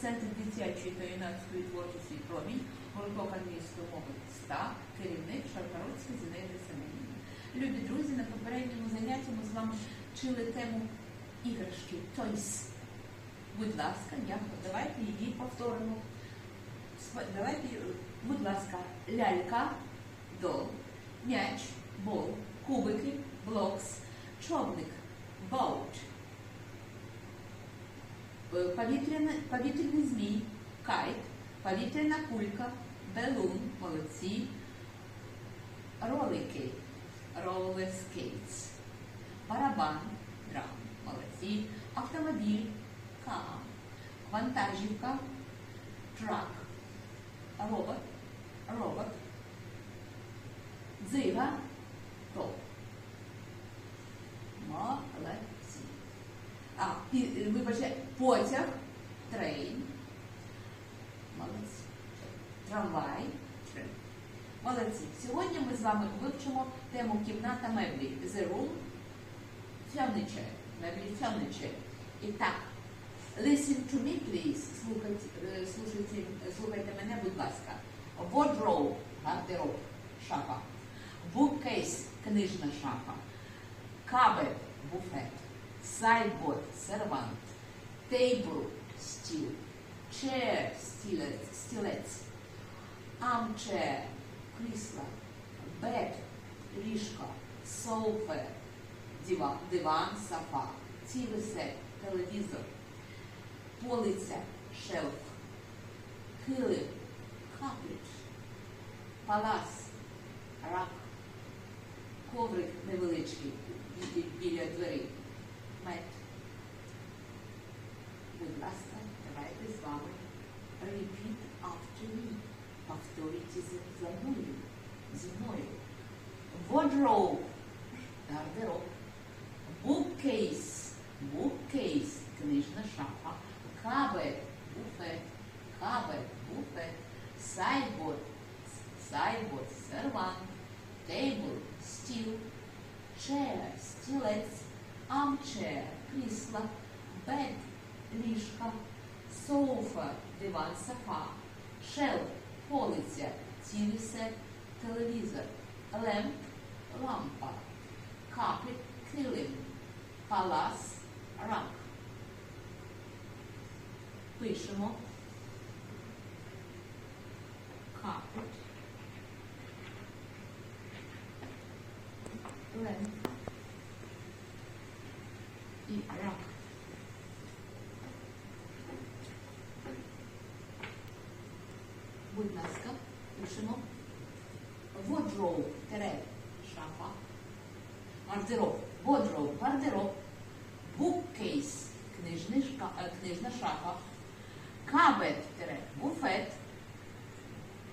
Центр дитячої та юнацької творчості промінь, гурток англійської мови керівник Шаркородська Зінаїда Семенівна. Любі друзі, на попередньому занятті ми з вами вчили тему іграшки Toys. Будь ласка, я давайте її повторимо. Давайте, будь ласка, лялька, дол, м'яч, бол, кубики, блокс, човник, боут, Е, повітряна- повітряний змій, кайт, повітряна кулька, белун, молодці, ролики, roller skates, барабан, драм, молодці, автомобіль, car, вантажівка, truck, робот, робот, дзига, топ. Молодці. А, пі- вибачте, потяг, трейн. Молодці. Трамвай. трен. Молодці. Сьогодні ми з вами вивчимо тему кімната меблі. The room, furniture. Меблі furniture. І так, listen to me, please. Слухайте, е, слухайте, мене, будь ласка. Wardrobe, гардероб, шафа. Bookcase, книжна шафа. Cupboard, буфет. Sideboard, сервант. Table, стіл. Chair, стілець. Armchair, крісло. Bed, ліжко. Sofa, диван, диван, софа. Set, телевізор. Полиця, шелф. Килим, капліч. Палас, рак. Коврик невеличкий біля дверей. Мед. Будь ласка, давайте з вами. Repeat after me. Повторюйте за- за мною. Гардероб. Bookcase. Bookcase. Книжна шафа. Cupboard. Буфет. Cupboard. Буфет. Sideboard. Sideboard. Сервант. Table. Стіл. Chair. Стілець. Armchair. Крісло. Bed. Ліжка. Sofa. Диван, софа. Shelf. Полиця. Set. Телевізор. Lamp. Лампа. Carpet. Килим. Палас. Рак. Пишемо. Carpet. Lamp. І рак. Будь ласка, пишемо. Wardrobe, тере, шафа. Гардероб. Wardrobe, гардероб. Книжний шка, е, книжна шафа. Cupboard, тере, буфет.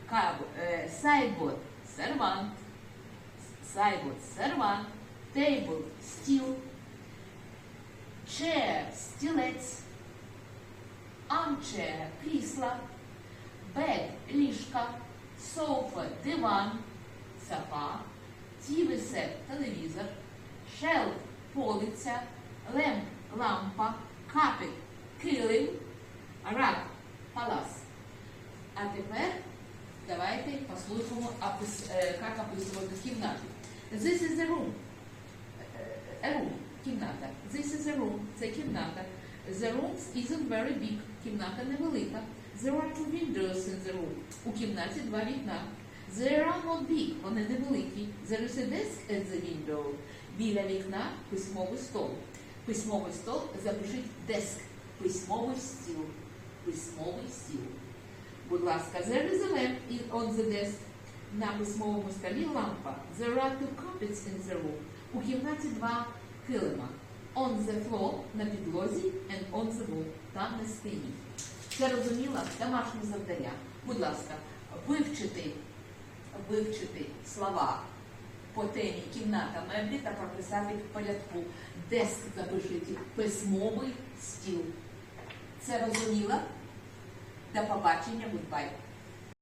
Каб, е, sideboard, сервант. Sideboard, сервант. Table, стіл. Chair, стілець. Armchair, крісла. Bed, ліжка. Sofa, диван. Софа. Телевізор. Shelf, полиця. Lamp, лампа. Carpet, килим. Рак, палас. А тепер давайте послухаємо, е, як описувати кімнату. This is a room. Е, A room. Кімната. This is a room. Це кімната. The room isn't very big. Кімната невелика. There are two windows in the room. У кімнаті два вікна. They are not big. Вони невеликі. There is a desk at the window. Біля вікна письмовий стол. Письмовий стол запишіть desk. Письмовий стіл. Письмовий стіл. Будь ласка, there is a lamp on the desk. На письмовому столі лампа. There are two carpets in the room. У кімнаті два килима. On the floor на підлозі and on the wall та на стіні. Це розуміло? Домашнє завдання. Будь ласка, вивчити, вивчити слова по темі кімната меблі та прописати в порядку. Деск запишіть письмовий стіл. Це розуміло? До побачення, goodbye.